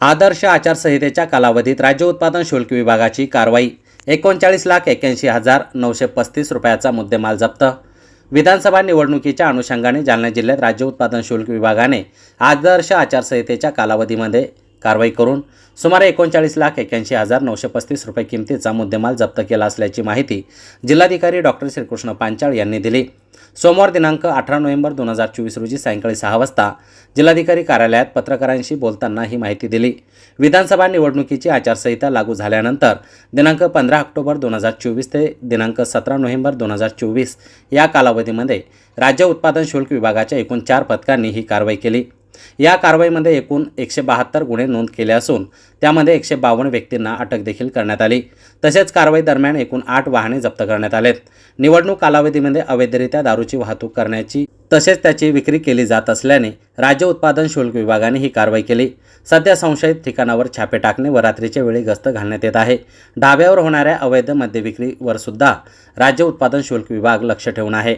आदर्श आचारसंहितेच्या कालावधीत राज्य उत्पादन शुल्क विभागाची कारवाई. एकोणचाळीस लाख एक्याऐंशी हजार नऊशे पस्तीस रुपयाचा मुद्देमाल जप्त. विधानसभा निवडणुकीच्या अनुषंगाने जालना जिल्ह्यात राज्य उत्पादन शुल्क विभागाने आदर्श आचारसंहितेच्या कालावधीमध्ये कारवाई करून सुमारे एकोणचाळीस लाख एक्याऐंशी हजार नऊशे पस्तीस रुपये किमतीचा मुद्देमाल जप्त केला असल्याची माहिती जिल्हाधिकारी डॉक्टर श्रीकृष्ण पांचाळ यांनी दिली. सोमवार दिनांक अठरा नोव्हेंबर दोन हजार चोवीस रोजी सायंकाळी सहा वाजता जिल्हाधिकारी कार्यालयात पत्रकारांशी बोलताना ही माहिती दिली. विधानसभा निवडणुकीची आचारसंहिता लागू झाल्यानंतर दिनांक पंधरा ऑक्टोबर दोन हजार चोवीस ते दिनांक सतरा नोव्हेंबर दोन हजार चोवीस या कालावधीमध्ये राज्य उत्पादन शुल्क विभागाच्या एकूण चार पथकांनी ही कारवाई केली. या कारवाईमध्ये एकूण एकशे बहात्तर गुन्हे नोंद केले असून त्यामध्ये एकशे बावन्न व्यक्तींना अटक देखील करण्यात आली. तसेच कारवाई दरम्यान एकूण आठ वाहने जप्त करण्यात आलेत. निवडणूक कालावधीमध्ये अवैधरित्या दारूची वाहतूक करण्याची तसेच त्याची विक्री केली जात असल्याने राज्य उत्पादन शुल्क विभागाने ही कारवाई केली. सध्या संशयित ठिकाणावर छापे टाकणे व रात्रीच्या वेळी गस्त घालण्यात येत आहे. ढाब्यावर होणाऱ्या अवैध मद्य विक्रीवर सुद्धा राज्य उत्पादन शुल्क विभाग लक्ष ठेवून आहे.